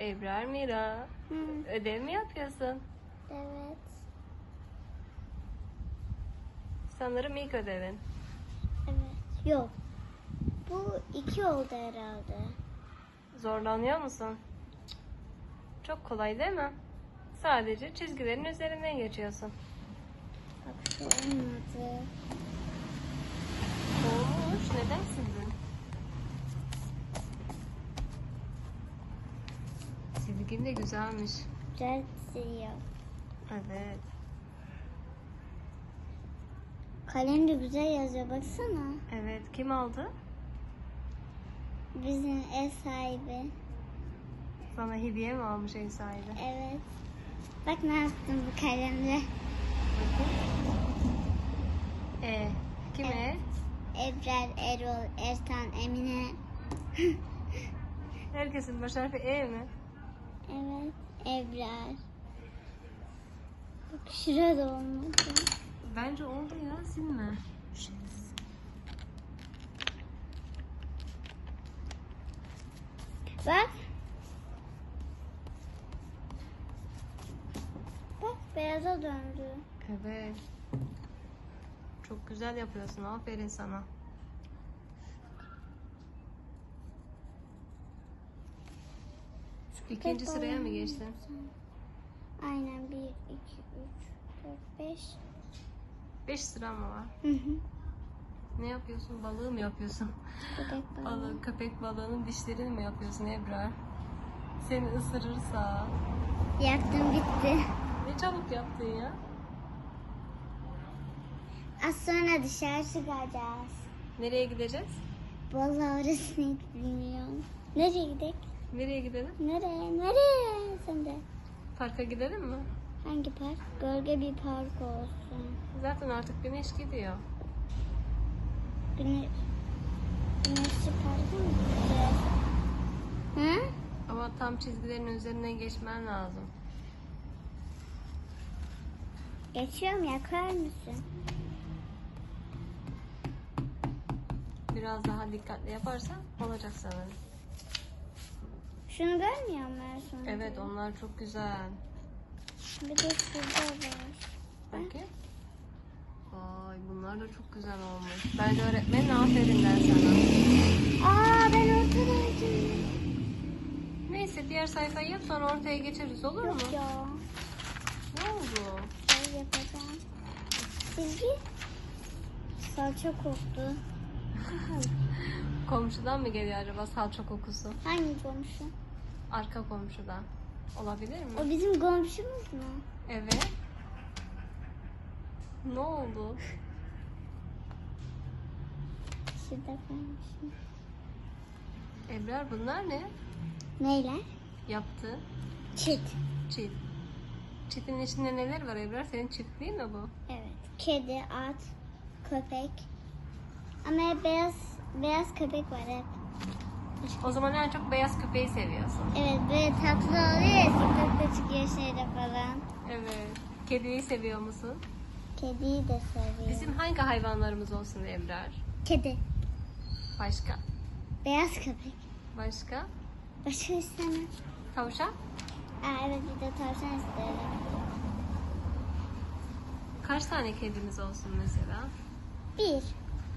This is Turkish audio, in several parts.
Ebrar Mira. Hı, Ödev mi yapıyorsun? evet. Sanırım ilk ödevin. Evet. Yok. Bu iki oldu herhalde. Zorlanıyor musun? Çok kolay değil mi? Sadece çizgilerin üzerinden geçiyorsun. Bak şu olmadı. Olmuş. Neden sildin? Silgin de güzelmiş. Güzel siliyor. Evet. Kalem de güzel yazıyor baksana. Evet. Kim aldı? Bizim ev sahibi. Sana hediye mi almış ev sahibi? Evet. Bak ne yaptım bu kalemle. E. Kim E? Ebrar, Erol, Ertan, Emine. Herkesin baş harfi E mi? Ebrar. Bak şurada olmadı. Bence oldu ya. Silme. Bak. Bak beyaza döndü. Evet. Çok güzel yapıyorsun. Aferin sana. İkinci sıraya mı geçtin? Aynen 1, 2, 3, 4, 5. Beş sıra mı var? Hı hı. Ne yapıyorsun? Balığı mı yapıyorsun? Köpek balığı. Balığı, köpek balığının dişlerini mi yapıyorsun Ebrar? Seni ısırırsa. Yaptım bitti. Ne çabuk yaptın ya. Az sonra dışarı çıkacağız. Nereye gideceğiz? Vallahi orasını bilmiyorum. Nereye gidelim? Nereye gidelim? Nereye? Nereye? Sen de. Parka gidelim mi? Hangi park? Gölge bir park olsun. Zaten artık güneş gidiyor. Güneş... Güneşli parkı mı gideceğiz? Hı? Ama tam çizgilerin üzerinden geçmen lazım. Geçiyorum yakar mısın? Biraz daha dikkatli yaparsan olacak sanırım. Şunu görmüyor musun? Evet onlar çok güzel. Bir de şurada var. Bakayım. Vay bunlar da çok güzel olmuş. Bence öğretmenin aferin der sana. Aa ben ortadaydım. Neyse diğer sayfayı yap sonra ortaya geçeriz olur mu? Yok ya. Ne oldu? Şey yapacağım. Silgi. Salça koktu. Komşudan mı geliyor acaba salça kokusu? Hangi komşu? Arka komşudan. Olabilir mi? O bizim komşumuz mu? Evet. Ne oldu? Şurada koymuşum. Ebrar bunlar ne? Neyler? Yaptı. Çit. Çit. Çitin içinde neler var Ebrar? Senin çift değil mi bu? Evet. Kedi, at, köpek. Ama beyaz beyaz köpek var hep. O zaman en çok beyaz köpeği seviyorsun. Evet böyle tatlı oluyor ya çıkıyor şeyde falan. Evet. Kediyi seviyor musun? Kediyi de seviyorum. Bizim hangi hayvanlarımız olsun Ebrar? Kedi. Başka? Beyaz köpek. Başka? Başka istemem. Tavşan? Aa, evet bir de tavşan isterim. Kaç tane kedimiz olsun mesela? Bir.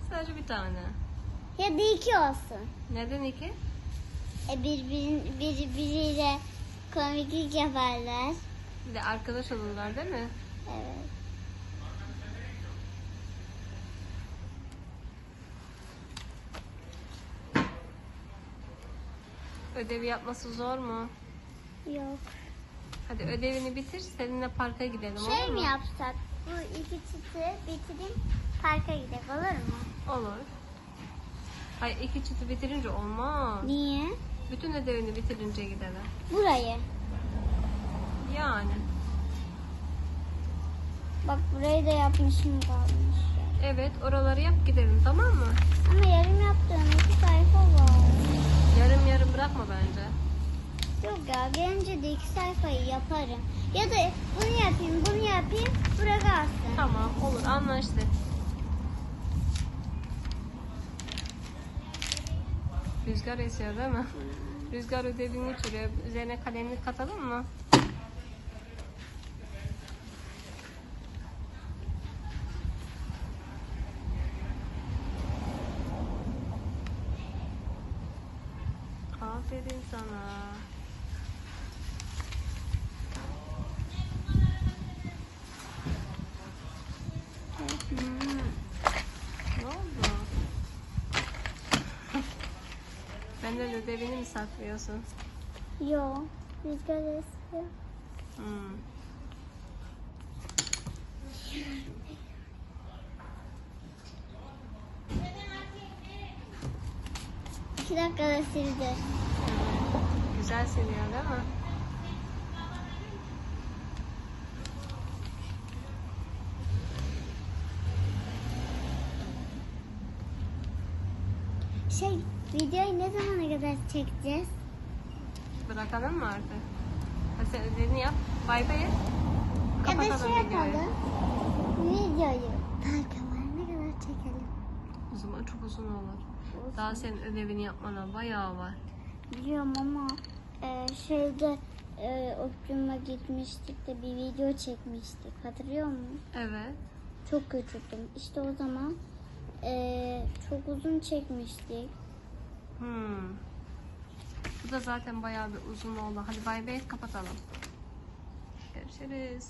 Sadece bir tane. Ya da iki olsun. Neden iki? E birbirin, birbiriyle komiklik yaparlar. Bir de arkadaş olurlar değil mi? Evet. Ödevi yapması zor mu? Yok. Hadi ödevini bitir, seninle parka gidelim Şey olur mu? mi yapsak? Bu iki çiti bitireyim parka gidelim olur mu? Olur. Hayır iki çiti bitirince olmaz. Niye? Bütün ödevini bitirince gidelim. Burayı. Yani. Bak burayı da yapmışım kalmış. Evet oraları yap gidelim tamam mı? Ama yarım yaptığım iki sayfa var. Yarım yarım bırakma bence. Yok ya gelince de iki sayfayı yaparım. Ya da bunu yapayım bunu yapayım bırakarsın. Tamam olur anlaştık. Rüzgar esiyor değil mi? Rüzgar ödevini çürüyor. Üzerine kalemlik katalım mı? Aferin sana. Hmm. Ne oldu? Benden ödevini mi saklıyorsun? Yo. Rüzgar esiyor. Hmm. İki dakikada sildi. Evet. Güzel siliyor değil mi? Şey videoyu ne zamana kadar çekeceğiz? Bırakalım mı artık? Sen ödevini yap. Bay bay. Ya da Kapatalım şey videoyu. yapalım. Videoyu dakikalarına kadar çekelim. O zaman çok uzun olur. Daha senin ödevini yapmana bayağı var. Biliyorum ama e, şeyde e, Optimum'a gitmiştik de bir video çekmiştik. Hatırlıyor musun? Evet. Çok küçüktüm. İşte o zaman e, çok uzun çekmiştik. Hmm. Bu da zaten bayağı bir uzun oldu. Hadi bay bay kapatalım. Görüşürüz.